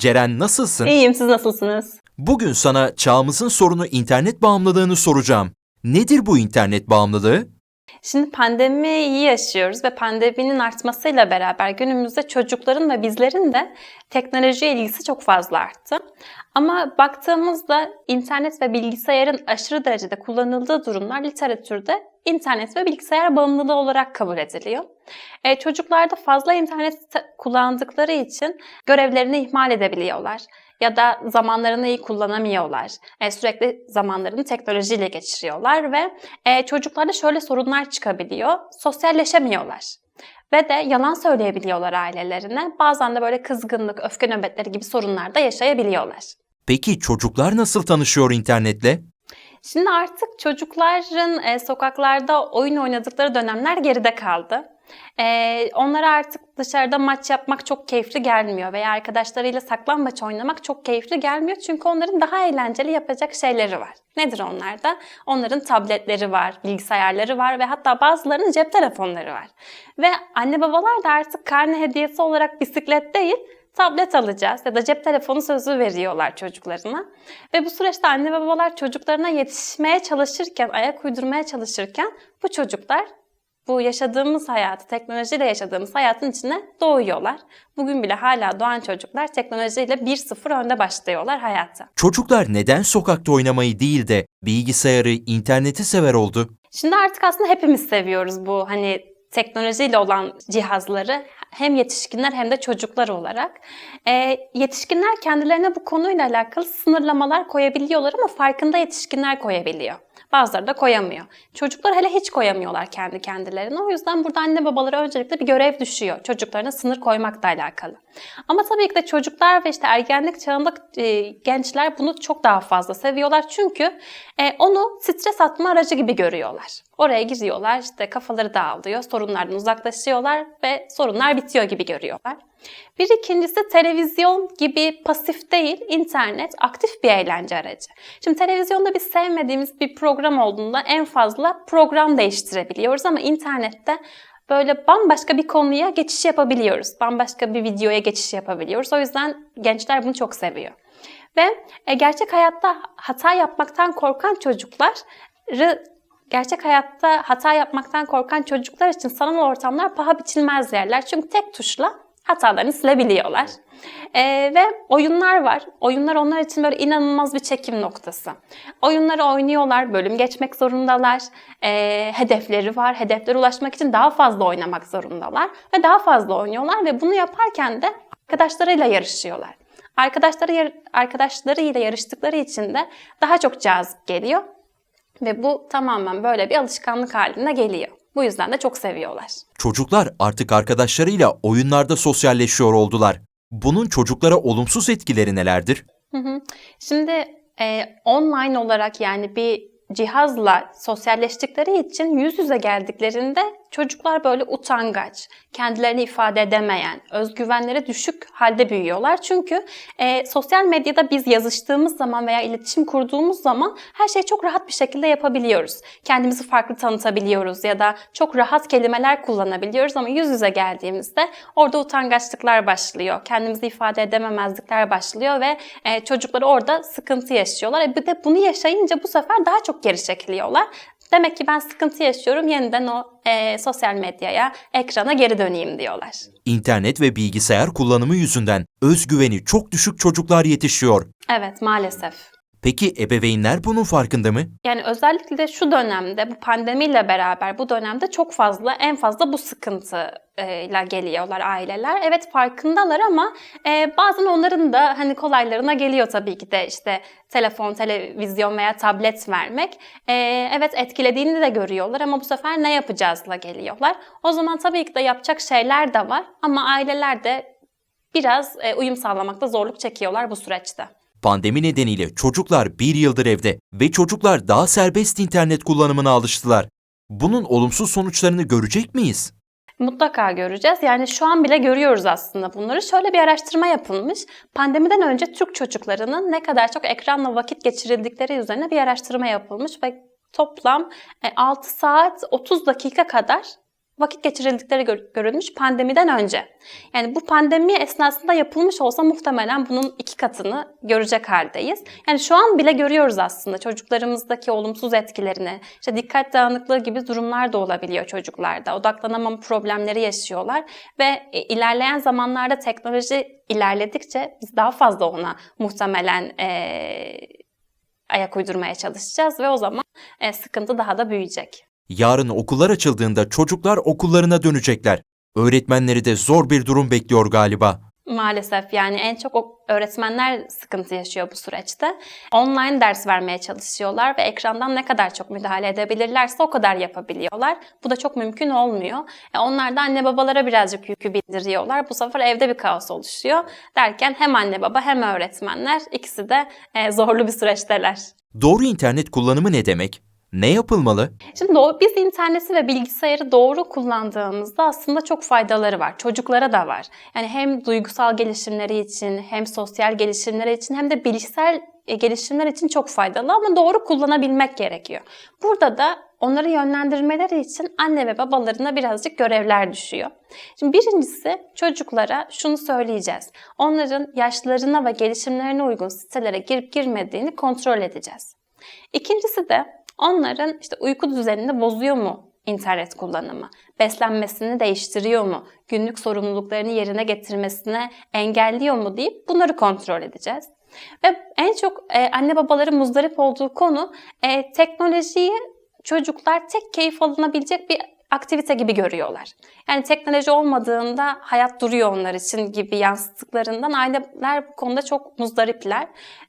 Ceren nasılsın? İyiyim, siz nasılsınız? Bugün sana çağımızın sorunu internet bağımlılığını soracağım. Nedir bu internet bağımlılığı? Şimdi pandemiyi yaşıyoruz ve pandeminin artmasıyla beraber günümüzde çocukların ve bizlerin de teknolojiye ilgisi çok fazla arttı. Ama baktığımızda internet ve bilgisayarın aşırı derecede kullanıldığı durumlar literatürde internet ve bilgisayar bağımlılığı olarak kabul ediliyor. E, çocuklarda fazla internet te- kullandıkları için görevlerini ihmal edebiliyorlar ya da zamanlarını iyi kullanamıyorlar. E, sürekli zamanlarını teknolojiyle geçiriyorlar ve e, çocuklarda şöyle sorunlar çıkabiliyor. Sosyalleşemiyorlar. Ve de yalan söyleyebiliyorlar ailelerine. Bazen de böyle kızgınlık, öfke nöbetleri gibi sorunlar da yaşayabiliyorlar. Peki çocuklar nasıl tanışıyor internetle? Şimdi artık çocukların e, sokaklarda oyun oynadıkları dönemler geride kaldı. E, onlara artık dışarıda maç yapmak çok keyifli gelmiyor veya arkadaşlarıyla saklambaç oynamak çok keyifli gelmiyor. Çünkü onların daha eğlenceli yapacak şeyleri var. Nedir onlar da? Onların tabletleri var, bilgisayarları var ve hatta bazılarının cep telefonları var. Ve anne babalar da artık karne hediyesi olarak bisiklet değil, tablet alacağız ya da cep telefonu sözü veriyorlar çocuklarına. Ve bu süreçte anne babalar çocuklarına yetişmeye çalışırken, ayak uydurmaya çalışırken bu çocuklar bu yaşadığımız hayatı, teknolojiyle yaşadığımız hayatın içine doğuyorlar. Bugün bile hala doğan çocuklar teknolojiyle 1-0 önde başlıyorlar hayata. Çocuklar neden sokakta oynamayı değil de bilgisayarı, interneti sever oldu? Şimdi artık aslında hepimiz seviyoruz bu hani teknolojiyle olan cihazları hem yetişkinler hem de çocuklar olarak. Ee, yetişkinler kendilerine bu konuyla alakalı sınırlamalar koyabiliyorlar ama farkında yetişkinler koyabiliyor. Bazıları da koyamıyor. Çocuklar hele hiç koyamıyorlar kendi kendilerine. O yüzden burada anne babalara öncelikle bir görev düşüyor. Çocuklarına sınır koymakla alakalı. Ama tabii ki de çocuklar ve işte ergenlik çağında e, gençler bunu çok daha fazla seviyorlar. Çünkü e, onu stres atma aracı gibi görüyorlar. Oraya giriyorlar, işte kafaları dağılıyor, sorunlardan uzaklaşıyorlar ve sorunlar bitiyor gibi görüyorlar. Bir ikincisi televizyon gibi pasif değil, internet aktif bir eğlence aracı. Şimdi televizyonda biz sevmediğimiz bir program olduğunda en fazla program değiştirebiliyoruz ama internette böyle bambaşka bir konuya geçiş yapabiliyoruz. Bambaşka bir videoya geçiş yapabiliyoruz. O yüzden gençler bunu çok seviyor. Ve e, gerçek hayatta hata yapmaktan korkan çocukları gerçek hayatta hata yapmaktan korkan çocuklar için sanal ortamlar paha biçilmez yerler. Çünkü tek tuşla hatalarını silebiliyorlar. Ee, ve oyunlar var. Oyunlar onlar için böyle inanılmaz bir çekim noktası. Oyunları oynuyorlar, bölüm geçmek zorundalar. Ee, hedefleri var. Hedeflere ulaşmak için daha fazla oynamak zorundalar. Ve daha fazla oynuyorlar ve bunu yaparken de arkadaşlarıyla yarışıyorlar. Arkadaşları arkadaşlarıyla yarıştıkları için de daha çok cazip geliyor. Ve bu tamamen böyle bir alışkanlık haline geliyor. Bu yüzden de çok seviyorlar. Çocuklar artık arkadaşlarıyla oyunlarda sosyalleşiyor oldular. Bunun çocuklara olumsuz etkileri nelerdir? Hı hı. Şimdi e, online olarak yani bir cihazla sosyalleştikleri için yüz yüze geldiklerinde çocuklar böyle utangaç, kendilerini ifade edemeyen, özgüvenleri düşük halde büyüyorlar. Çünkü e, sosyal medyada biz yazıştığımız zaman veya iletişim kurduğumuz zaman her şeyi çok rahat bir şekilde yapabiliyoruz. Kendimizi farklı tanıtabiliyoruz ya da çok rahat kelimeler kullanabiliyoruz ama yüz yüze geldiğimizde orada utangaçlıklar başlıyor. Kendimizi ifade edememezlikler başlıyor ve e, çocuklar orada sıkıntı yaşıyorlar. E, bir de bunu yaşayınca bu sefer daha çok geri çekiliyorlar. Demek ki ben sıkıntı yaşıyorum, yeniden o e, sosyal medyaya, ekrana geri döneyim diyorlar. İnternet ve bilgisayar kullanımı yüzünden özgüveni çok düşük çocuklar yetişiyor. Evet, maalesef. Peki ebeveynler bunun farkında mı? Yani özellikle şu dönemde, bu pandemiyle beraber bu dönemde çok fazla, en fazla bu sıkıntıyla geliyorlar aileler. Evet farkındalar ama e, bazen onların da hani kolaylarına geliyor tabii ki de işte telefon, televizyon veya tablet vermek. E, evet etkilediğini de görüyorlar ama bu sefer ne yapacağızla geliyorlar. O zaman tabii ki de yapacak şeyler de var ama aileler de biraz e, uyum sağlamakta zorluk çekiyorlar bu süreçte. Pandemi nedeniyle çocuklar bir yıldır evde ve çocuklar daha serbest internet kullanımına alıştılar. Bunun olumsuz sonuçlarını görecek miyiz? Mutlaka göreceğiz. Yani şu an bile görüyoruz aslında bunları. Şöyle bir araştırma yapılmış. Pandemiden önce Türk çocuklarının ne kadar çok ekranla vakit geçirildikleri üzerine bir araştırma yapılmış ve toplam e, 6 saat 30 dakika kadar vakit geçirildikleri gör- görülmüş pandemiden önce. Yani bu pandemi esnasında yapılmış olsa muhtemelen bunun iki katını görecek haldeyiz. Yani şu an bile görüyoruz aslında çocuklarımızdaki olumsuz etkilerini. İşte dikkat dağınıklığı gibi durumlar da olabiliyor çocuklarda. Odaklanamama problemleri yaşıyorlar ve e, ilerleyen zamanlarda teknoloji ilerledikçe biz daha fazla ona muhtemelen eee, ayak uydurmaya çalışacağız ve o zaman e, sıkıntı daha da büyüyecek. Yarın okullar açıldığında çocuklar okullarına dönecekler. Öğretmenleri de zor bir durum bekliyor galiba. Maalesef yani en çok öğretmenler sıkıntı yaşıyor bu süreçte. Online ders vermeye çalışıyorlar ve ekrandan ne kadar çok müdahale edebilirlerse o kadar yapabiliyorlar. Bu da çok mümkün olmuyor. E onlar da anne babalara birazcık yükü bindiriyorlar. Bu sefer evde bir kaos oluşuyor. Derken hem anne baba hem öğretmenler ikisi de e, zorlu bir süreçteler. Doğru internet kullanımı ne demek? Ne yapılmalı? Şimdi biz interneti ve bilgisayarı doğru kullandığımızda aslında çok faydaları var. Çocuklara da var. Yani hem duygusal gelişimleri için, hem sosyal gelişimleri için, hem de bilişsel e, gelişimler için çok faydalı ama doğru kullanabilmek gerekiyor. Burada da onları yönlendirmeleri için anne ve babalarına birazcık görevler düşüyor. Şimdi birincisi çocuklara şunu söyleyeceğiz. Onların yaşlarına ve gelişimlerine uygun sitelere girip girmediğini kontrol edeceğiz. İkincisi de onların işte uyku düzenini bozuyor mu internet kullanımı? Beslenmesini değiştiriyor mu? Günlük sorumluluklarını yerine getirmesine engelliyor mu deyip bunları kontrol edeceğiz. Ve en çok e, anne babaların muzdarip olduğu konu e, teknolojiyi çocuklar tek keyif alınabilecek bir aktivite gibi görüyorlar. Yani teknoloji olmadığında hayat duruyor onlar için gibi yansıttıklarından aileler bu konuda çok muzdaripler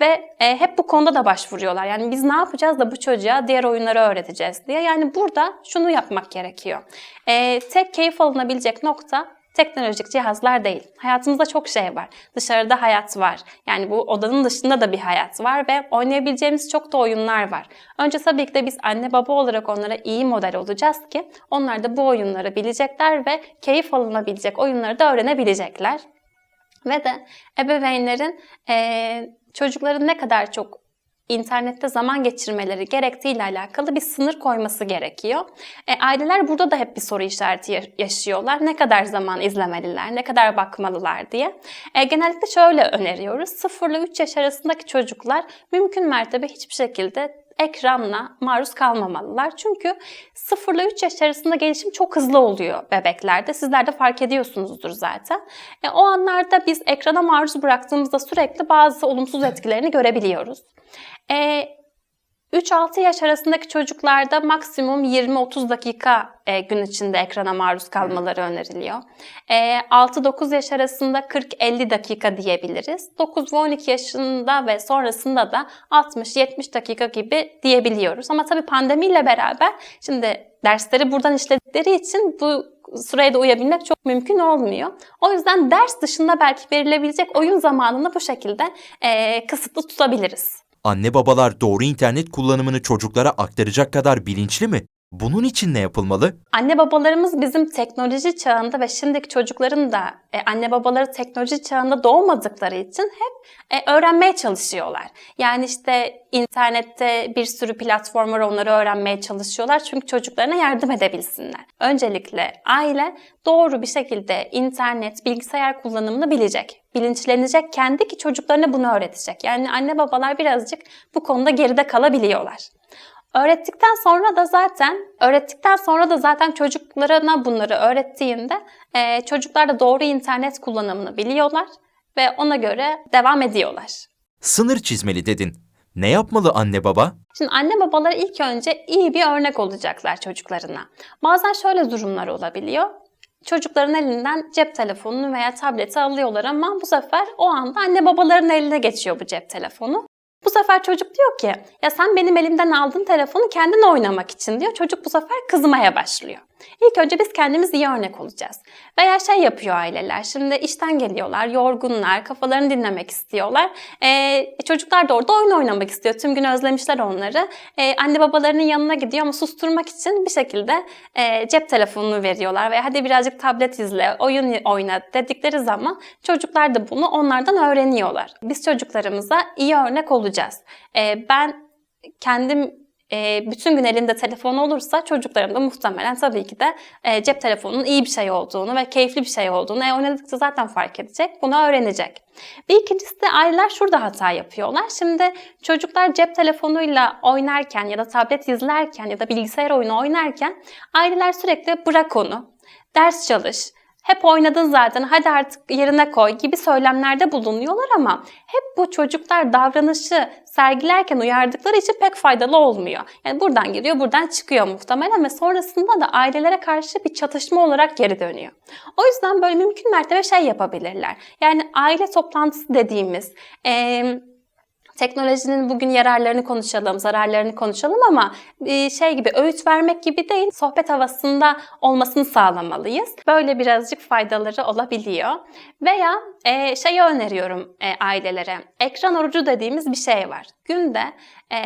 ve e, hep bu konuda da başvuruyorlar. Yani biz ne yapacağız da bu çocuğa diğer oyunları öğreteceğiz diye. Yani burada şunu yapmak gerekiyor. E, tek keyif alınabilecek nokta teknolojik cihazlar değil. Hayatımızda çok şey var. Dışarıda hayat var. Yani bu odanın dışında da bir hayat var ve oynayabileceğimiz çok da oyunlar var. Önce tabii ki de biz anne baba olarak onlara iyi model olacağız ki onlar da bu oyunları bilecekler ve keyif alınabilecek oyunları da öğrenebilecekler. Ve de ebeveynlerin eee çocukların ne kadar çok internette zaman geçirmeleri gerektiğiyle alakalı bir sınır koyması gerekiyor. E, aileler burada da hep bir soru işareti ya- yaşıyorlar. Ne kadar zaman izlemeliler, ne kadar bakmalılar diye. E, genellikle şöyle öneriyoruz. 0 ile 3 yaş arasındaki çocuklar mümkün mertebe hiçbir şekilde ekranla maruz kalmamalılar. Çünkü 0 ile 3 yaş arasında gelişim çok hızlı oluyor bebeklerde. Sizler de fark ediyorsunuzdur zaten. E, o anlarda biz ekrana maruz bıraktığımızda sürekli bazı olumsuz etkilerini görebiliyoruz. E, 3-6 yaş arasındaki çocuklarda maksimum 20-30 dakika e, gün içinde ekrana maruz kalmaları öneriliyor. E, 6-9 yaş arasında 40-50 dakika diyebiliriz. 9 ve 12 yaşında ve sonrasında da 60-70 dakika gibi diyebiliyoruz. Ama tabii pandemiyle beraber şimdi dersleri buradan işledikleri için bu süreye de uyabilmek çok mümkün olmuyor. O yüzden ders dışında belki verilebilecek oyun zamanını bu şekilde e, kısıtlı tutabiliriz. Anne babalar doğru internet kullanımını çocuklara aktaracak kadar bilinçli mi? Bunun için ne yapılmalı? Anne babalarımız bizim teknoloji çağında ve şimdiki çocukların da e, anne babaları teknoloji çağında doğmadıkları için hep e, öğrenmeye çalışıyorlar. Yani işte internette bir sürü platform var onları öğrenmeye çalışıyorlar çünkü çocuklarına yardım edebilsinler. Öncelikle aile doğru bir şekilde internet, bilgisayar kullanımını bilecek. Bilinçlenecek kendi ki çocuklarına bunu öğretecek. Yani anne babalar birazcık bu konuda geride kalabiliyorlar. Öğrettikten sonra da zaten öğrettikten sonra da zaten çocuklarına bunları öğrettiğinde e, çocuklar da doğru internet kullanımını biliyorlar ve ona göre devam ediyorlar. Sınır çizmeli dedin. Ne yapmalı anne baba? Şimdi anne babalar ilk önce iyi bir örnek olacaklar çocuklarına. Bazen şöyle durumlar olabiliyor. Çocukların elinden cep telefonunu veya tableti alıyorlar ama bu sefer o anda anne babaların eline geçiyor bu cep telefonu. Bu sefer çocuk diyor ki ya sen benim elimden aldın telefonu kendin oynamak için diyor. Çocuk bu sefer kızmaya başlıyor. İlk önce biz kendimiz iyi örnek olacağız. Veya şey yapıyor aileler. Şimdi işten geliyorlar, yorgunlar, kafalarını dinlemek istiyorlar. Ee, çocuklar da orada oyun oynamak istiyor. Tüm gün özlemişler onları. Ee, anne babalarının yanına gidiyor ama susturmak için bir şekilde e, cep telefonunu veriyorlar. Veya hadi birazcık tablet izle, oyun oyna dedikleri zaman çocuklar da bunu onlardan öğreniyorlar. Biz çocuklarımıza iyi örnek olacağız. Ee, ben kendim e, bütün gün elinde telefon olursa çocuklarım da muhtemelen tabii ki de e, cep telefonunun iyi bir şey olduğunu ve keyifli bir şey olduğunu e, oynadıkça zaten fark edecek. Bunu öğrenecek. Bir ikincisi de aileler şurada hata yapıyorlar. Şimdi çocuklar cep telefonuyla oynarken ya da tablet izlerken ya da bilgisayar oyunu oynarken aileler sürekli bırak onu, ders çalış, hep oynadın zaten hadi artık yerine koy gibi söylemlerde bulunuyorlar ama hep bu çocuklar davranışı sergilerken uyardıkları için pek faydalı olmuyor. Yani buradan giriyor buradan çıkıyor muhtemelen ve sonrasında da ailelere karşı bir çatışma olarak geri dönüyor. O yüzden böyle mümkün mertebe şey yapabilirler. Yani aile toplantısı dediğimiz... eee teknolojinin bugün yararlarını konuşalım, zararlarını konuşalım ama e, şey gibi öğüt vermek gibi değil, sohbet havasında olmasını sağlamalıyız. Böyle birazcık faydaları olabiliyor. Veya e, şeyi öneriyorum e, ailelere. Ekran orucu dediğimiz bir şey var. Günde e,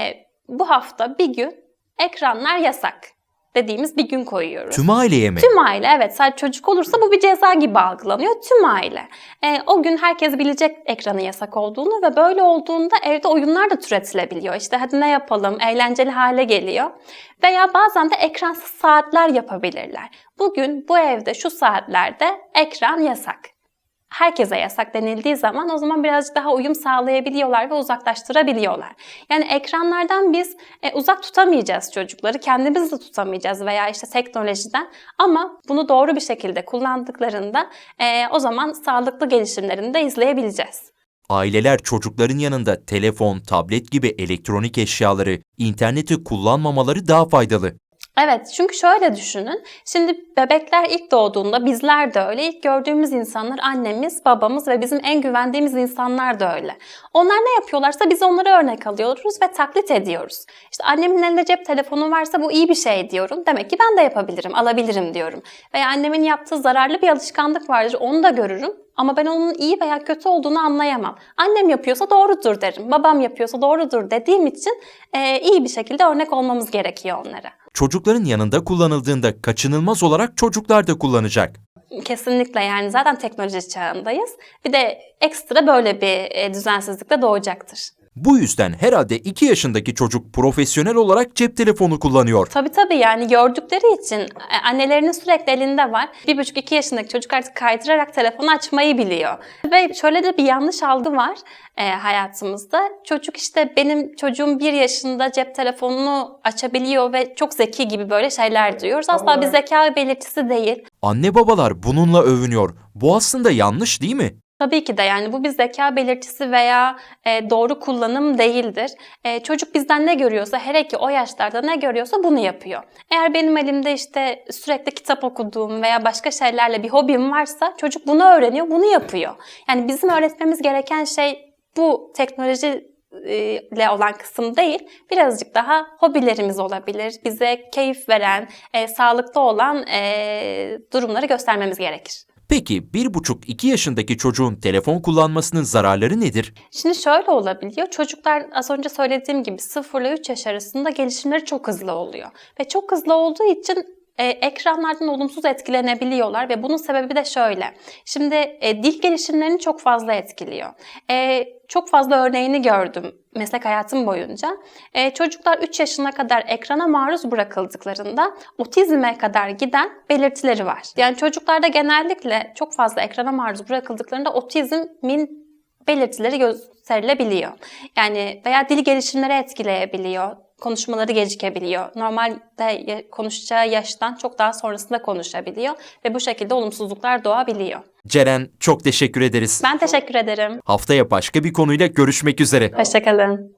bu hafta bir gün ekranlar yasak dediğimiz bir gün koyuyoruz. Tüm aileye mi? Tüm aile evet sadece çocuk olursa bu bir ceza gibi algılanıyor. Tüm aile. E, o gün herkes bilecek ekranın yasak olduğunu ve böyle olduğunda evde oyunlar da türetilebiliyor. İşte hadi ne yapalım eğlenceli hale geliyor. Veya bazen de ekransız saatler yapabilirler. Bugün bu evde şu saatlerde ekran yasak. Herkese yasak denildiği zaman o zaman birazcık daha uyum sağlayabiliyorlar ve uzaklaştırabiliyorlar. Yani ekranlardan biz e, uzak tutamayacağız çocukları, kendimiz de tutamayacağız veya işte teknolojiden ama bunu doğru bir şekilde kullandıklarında e, o zaman sağlıklı gelişimlerini de izleyebileceğiz. Aileler çocukların yanında telefon, tablet gibi elektronik eşyaları, interneti kullanmamaları daha faydalı. Evet çünkü şöyle düşünün. Şimdi bebekler ilk doğduğunda bizler de öyle. İlk gördüğümüz insanlar annemiz, babamız ve bizim en güvendiğimiz insanlar da öyle. Onlar ne yapıyorlarsa biz onları örnek alıyoruz ve taklit ediyoruz. İşte annemin elinde cep telefonu varsa bu iyi bir şey diyorum. Demek ki ben de yapabilirim, alabilirim diyorum. Veya annemin yaptığı zararlı bir alışkanlık vardır onu da görürüm. Ama ben onun iyi veya kötü olduğunu anlayamam. Annem yapıyorsa doğrudur derim. Babam yapıyorsa doğrudur dediğim için e, iyi bir şekilde örnek olmamız gerekiyor onlara. Çocukların yanında kullanıldığında kaçınılmaz olarak çocuklar da kullanacak. Kesinlikle yani zaten teknoloji çağındayız. Bir de ekstra böyle bir e, düzensizlik de doğacaktır. Bu yüzden herhalde 2 yaşındaki çocuk profesyonel olarak cep telefonu kullanıyor. Tabii tabii yani gördükleri için e, annelerinin sürekli elinde var. Bir buçuk iki yaşındaki çocuk artık kaydırarak telefonu açmayı biliyor. Ve şöyle de bir yanlış algı var e, hayatımızda. Çocuk işte benim çocuğum bir yaşında cep telefonunu açabiliyor ve çok zeki gibi böyle şeyler duyuyoruz. Asla bir zeka belirtisi değil. Anne babalar bununla övünüyor. Bu aslında yanlış değil mi? Tabii ki de yani bu bir zeka belirtisi veya e, doğru kullanım değildir. E, çocuk bizden ne görüyorsa hele ki o yaşlarda ne görüyorsa bunu yapıyor. Eğer benim elimde işte sürekli kitap okuduğum veya başka şeylerle bir hobim varsa çocuk bunu öğreniyor, bunu yapıyor. Yani bizim öğretmemiz gereken şey bu teknoloji ile olan kısım değil, birazcık daha hobilerimiz olabilir. Bize keyif veren, e, sağlıklı olan e, durumları göstermemiz gerekir. Peki 1,5-2 yaşındaki çocuğun telefon kullanmasının zararları nedir? Şimdi şöyle olabiliyor. Çocuklar az önce söylediğim gibi 0 ile 3 yaş arasında gelişimleri çok hızlı oluyor. Ve çok hızlı olduğu için e, ekranlardan olumsuz etkilenebiliyorlar ve bunun sebebi de şöyle. Şimdi e, dil gelişimlerini çok fazla etkiliyor. E, çok fazla örneğini gördüm meslek hayatım boyunca. E, çocuklar 3 yaşına kadar ekrana maruz bırakıldıklarında otizme kadar giden belirtileri var. Yani çocuklarda genellikle çok fazla ekrana maruz bırakıldıklarında otizmin belirtileri gösterilebiliyor. Yani veya dil gelişimleri etkileyebiliyor konuşmaları gecikebiliyor. Normalde konuşacağı yaştan çok daha sonrasında konuşabiliyor ve bu şekilde olumsuzluklar doğabiliyor. Ceren çok teşekkür ederiz. Ben teşekkür ederim. Haftaya başka bir konuyla görüşmek üzere. Hoşçakalın.